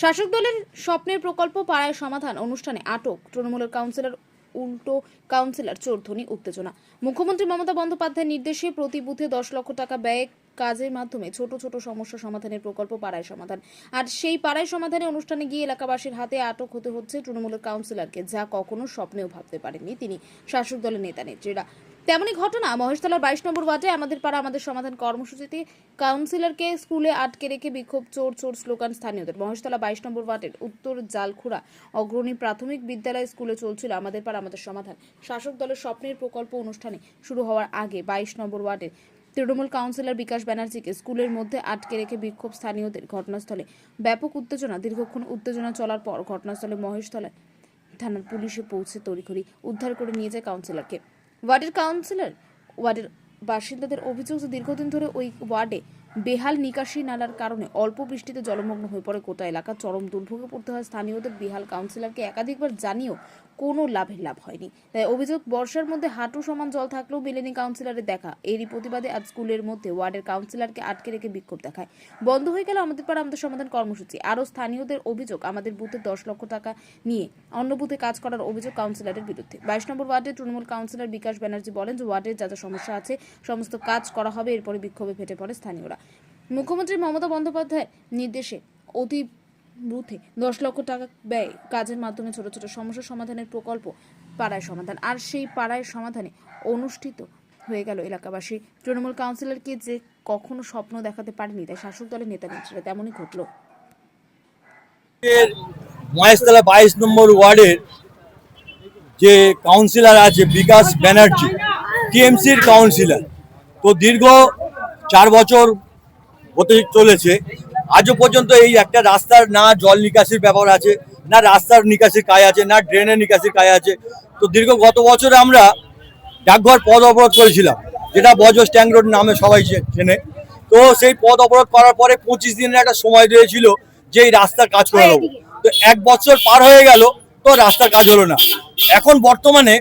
শাসক দলের স্বপ্নের প্রকল্প পাড়ায় সমাধান অনুষ্ঠানে আটক তৃণমূলের কাউন্সিলর, উল্টো কাউন্সিলর চোরধ্বনি উত্তেজনা। মুখ্যমন্ত্রী মমতা বন্দ্যোপাধ্যায়ের নির্দেশে প্রতি বুথে দশ লক্ষ টাকা ব্যয়ে কাজের মাধ্যমে ছোট ছোট সমস্যা সমাধানের প্রকল্প পাড়ায় সমাধান। আর সেই পাড়ায় সমাধানে অনুষ্ঠানে গিয়ে এলাকাবাসীর হাতে আটক হতে হচ্ছে তৃণমূলের কাউন্সিলরকে, যা কখনো স্বপ্নেও ভাবতে পারেননি তিনি। শাসক দলের নেতা নেত্রীরা তেমনই ঘটনা, মহেশতলার বাইশ নম্বর ওয়ার্ডে আমাদের পাড়া আমাদের সমাধান কর্মসূচিতে কাউন্সিলরকে স্কুলে আটকে রেখে বিক্ষোভ, চোর চোর স্লোগান স্থানীয়দের। মহেশতলা বাইশ নম্বর ওয়ার্ডের উত্তর জালখুড়া অগ্রণী প্রাথমিক বিদ্যালয় স্কুলে চলছিল আমাদের পাড়া আমাদের সমাধান। শাসক দলের স্বপ্নের প্রকল্প অনুষ্ঠানে শুরু হওয়ার আগে বাইশ নম্বর ওয়ার্ডের তৃণমূল কাউন্সিলর বিকাশ ব্যানার্জিকে স্কুলের মধ্যে আটকে রেখে বিক্ষোভ স্থানীয়দের ঘটনাস্থলে ব্যাপক উত্তেজনা। দীর্ঘক্ষণ উত্তেজনা চলার পর ঘটনাস্থলে মহেশতলায় থানার পুলিশে পৌঁছে তড়িঘড়ি উদ্ধার করে নিয়ে যায় কাউন্সিলরকে। ওয়ার্ডের কাউন্সিলর ওয়ার্ডের বাসিন্দাদের অভিযোগ যে দীর্ঘদিন ধরে ওই ওয়ার্ডে বেহাল নিকাশি নালার কারণে অল্প বৃষ্টিতে জলমগ্ন হয়ে পড়ে গোটা এলাকা। চরম দুর্ভোগে পড়তে হয় স্থানীয়দের। বেহাল কাউন্সিলরকে একাধিকবার জানিয়েও কোনো লাভের লাভ হয়নি। তাই অভিযোগ, বর্ষার মধ্যে হাঁটু সমান জল থাকলেও মেলেনি কাউন্সিলরের দেখা। এরই প্রতিবাদে আজ স্কুলের মধ্যে ওয়ার্ডের কাউন্সিলরকে আটকে রেখে বিক্ষোভ দেখায়। বন্ধ হয়ে গেল আমাদের পাড়া আমাদের সমাধান কর্মসূচি। আরও স্থানীয়দের অভিযোগ, আমাদের বুথে দশ লক্ষ টাকা নিয়ে অন্য বুথে কাজ করার অভিযোগ কাউন্সিলরের বিরুদ্ধে। বাইশ নম্বর ওয়ার্ডে তৃণমূল কাউন্সিলর বিকাশ ব্যানার্জি বলেন যে, ওয়ার্ডের যা যা সমস্যা আছে, সমস্ত কাজ করা হবে, এরপরে বিক্ষোভে ফেটে পড়ে স্থানীয়রা। মুখ্যমন্ত্রী মমতা বন্দ্যোপাধ্যায়ের নির্দেশে অতি বুথে দশ লক্ষ টাকা ব্যয় কাজের মাধ্যমে ছোট ছোট সমস্যা সমাধানের প্রকল্প পাড়ায় সমাধান। আর সেই পাড়ায় সমাধানে অনুষ্ঠিত হয়ে গেল এলাকাবাসী। তৃণমূল কাউন্সিলরকে যে কখনো স্বপ্ন দেখাতে পারেনি, তাই শাসক দলের নেতা নেত্রীরা তেমনই ঘটলো। মহেশতলা বাইশ নম্বর ওয়ার্ডের যে কাউন্সিলর আছে বিকাশ ব্যানার্জি, টিএমসির কাউন্সিলর। তো দীর্ঘ চার বছর হতে চলেছে। আজও পর্যন্ত এই একটা রাস্তার না জল নিকাশির ব্যাপার আছে, না রাস্তার নিকাশির কাজ আছে, না ড্রেনের নিকাশির কাজ আছে। তো দীর্ঘ গত বছরে আমরা ডাকঘর পদ অবরোধ করেছিলাম, যেটা বজ স্ট্যাং রোড নামে সবাই চেনে। তো সেই পদ অবরোধ করার পরে পঁচিশ দিনের একটা সময় দিয়েছিল যে এই রাস্তার কাজ করে দেবো। তো এক বছর পার হয়ে গেল, তো রাস্তার কাজ হলো না। এখন বর্তমানে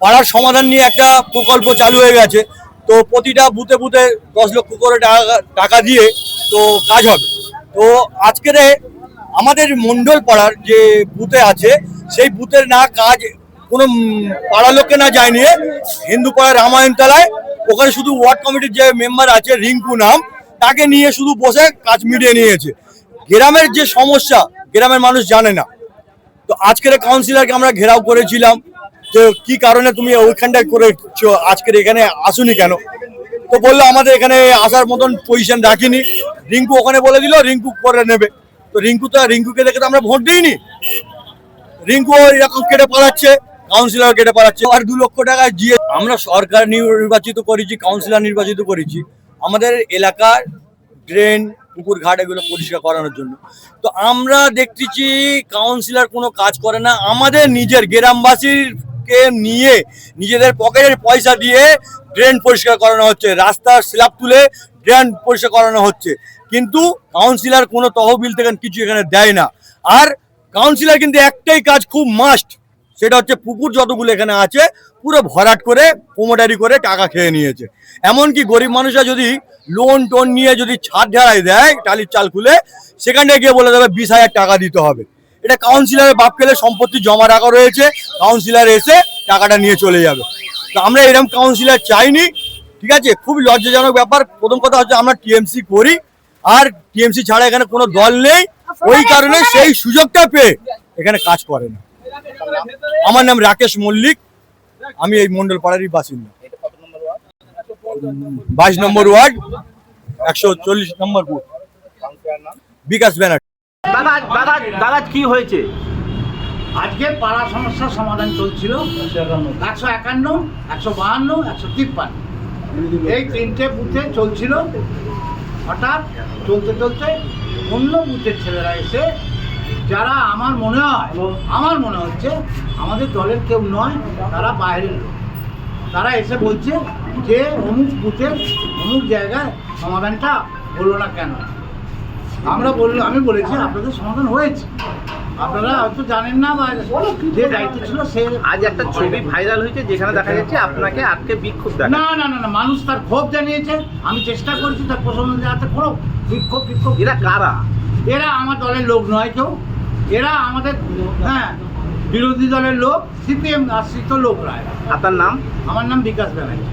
পাড়ার সমাধান নিয়ে একটা প্রকল্প চালু হয়ে গেছে তো প্রতিটা বুথে বুথে দশ লক্ষ করে টাকা দিয়ে তো কাজ হবে। তো আজকের আমাদের মন্ডল পাড়ার যে বুথে আছে, সেই বুথের না কাজ কোনো পাড়ার লোককে না যায় নিয়ে হিন্দু পাড়ার রামায়ণতলায় ওখানে শুধু ওয়ার্ড কমিটির যে মেম্বার আছে, রিঙ্কু নাম, তাকে নিয়ে শুধু বসে কাজ মিটিয়ে নিয়েছে। গ্রামের যে সমস্যা, গ্রামের মানুষ জানে না। তো আজকের কাউন্সিলরকে আমরা ঘেরাও করেছিলাম। যে কি কারণে তুমি ওইখানটায় করেছ আজকের এখানে আসুনি কেন? তো বলল আমাদের এখানে আসার মতন পজিশন রাখিনি। রিঙ্কু ওখানে বলে দিল, রিঙ্কু করে নেবে। তো রিঙ্কু তো রিঙ্কুকে দেখে তো আমরা ভোট দিইনি। রিঙ্কু এরকম কেটে পালাচ্ছে কাউন্সিলর কেটে পালাচ্ছে। আর দু লক্ষ টাকা দিয়ে আমরা সরকার নির্বাচিত করেছি কাউন্সিলর নির্বাচিত করেছি। আমাদের এলাকার ড্রেন পুকুর ঘাট এগুলো পরিষ্কার করানোর জন্য। তো আমরা দেখতেছি কাউন্সিলর কোনো কাজ করে না। আমাদের নিজের গ্রামবাসীকে নিয়ে নিজেদের পকেটের পয়সা দিয়ে ড্রেন পরিষ্কার করানো হচ্ছে, রাস্তার স্ল্যাব তুলে ড্রেন পরিষ্কার করানো হচ্ছে। কিন্তু কাউন্সিলর কোনো তহবিল থেকে কিছু এখানে দেয় না। আর কাউন্সিলর কিন্তু একটাই কাজ খুব মাস্ট সেটা হচ্ছে পুকুর যতগুলো এখানে আছে, পুরো ভরাট করে প্রোমোটারি করে টাকা খেয়ে নিয়েছে। এমনকি গরিব মানুষরা যদি লোন টোন নিয়ে যদি ছাদ ঢালাই দেয়, টালির চাল খুলে, সেখানে গিয়ে বলে দেবে বিশ হাজার টাকা দিতে হবে। এটা কাউন্সিলরের বাপ পেলে সম্পত্তি জমা রাখা রয়েছে কাউন্সিলর এসে টাকাটা নিয়ে চলে যাবে। তো আমরা এরকম কাউন্সিলর চাইনি, ঠিক আছে? খুবই লজ্জাজনক ব্যাপার। প্রথম কথা হচ্ছে আমরা টিএমসি করি, আর টিএমসি ছাড়া এখানে কোনো দল নেই। ওই কারণে সেই সুযোগটা পেয়ে এখানে কাজ করে না। আমার নাম রাকেশ মল্লিক, আমি এই মন্ডল পাড়ারই বাসিন্দা। বাইশ নম্বর ওয়ার্ড, একশো চল্লিশ নম্বর বিকাশ ব্যানার্জি। দাদা দাদা দাদা কি হয়েছে? আজকে পাড়া সমস্যার সমাধান চলছিল। একশো একান্ন, একশো বাহান্ন, একশো তিপ্পান্ন। এই তিনটে বুথে চলছিল। হঠাৎ চলতে চলতে অন্য বুথের ছেলেরা এসে, যারা আমার মনে হয়, আমার মনে হচ্ছে, আমাদের দলের কেউ নয়, তারা বাইরের লোক। তারা এসে বলছে যে, অমুক বুথের, অমুক জায়গায় সমাধানটা হলো না কেন? আমরা বললাম আমি বলেছি আপনাদের সমাধান হয়েছে। আপনারা হয়তো জানেন না বা যে দায়িত্ব ছিল সে আজ একটা ছবি ভাইরাল হয়েছে যেখানে দেখা যাচ্ছে আপনাকে আজকে বিক্ষোভ দেখা না না না না মানুষ তার ক্ষোভ জানিয়েছে। আমি চেষ্টা করেছি তার প্রশমন জানাতে কোনো বিক্ষোভ বিক্ষোভ। এরা কারা? এরা আমার দলের লোক নয় কেউ। এরা আমাদের হ্যাঁ বিরোধী দলের লোক সিপিএম আশ্রিত লোকরা এরা। আপনার নাম? আমার নাম বিকাশ ব্যানার্জি।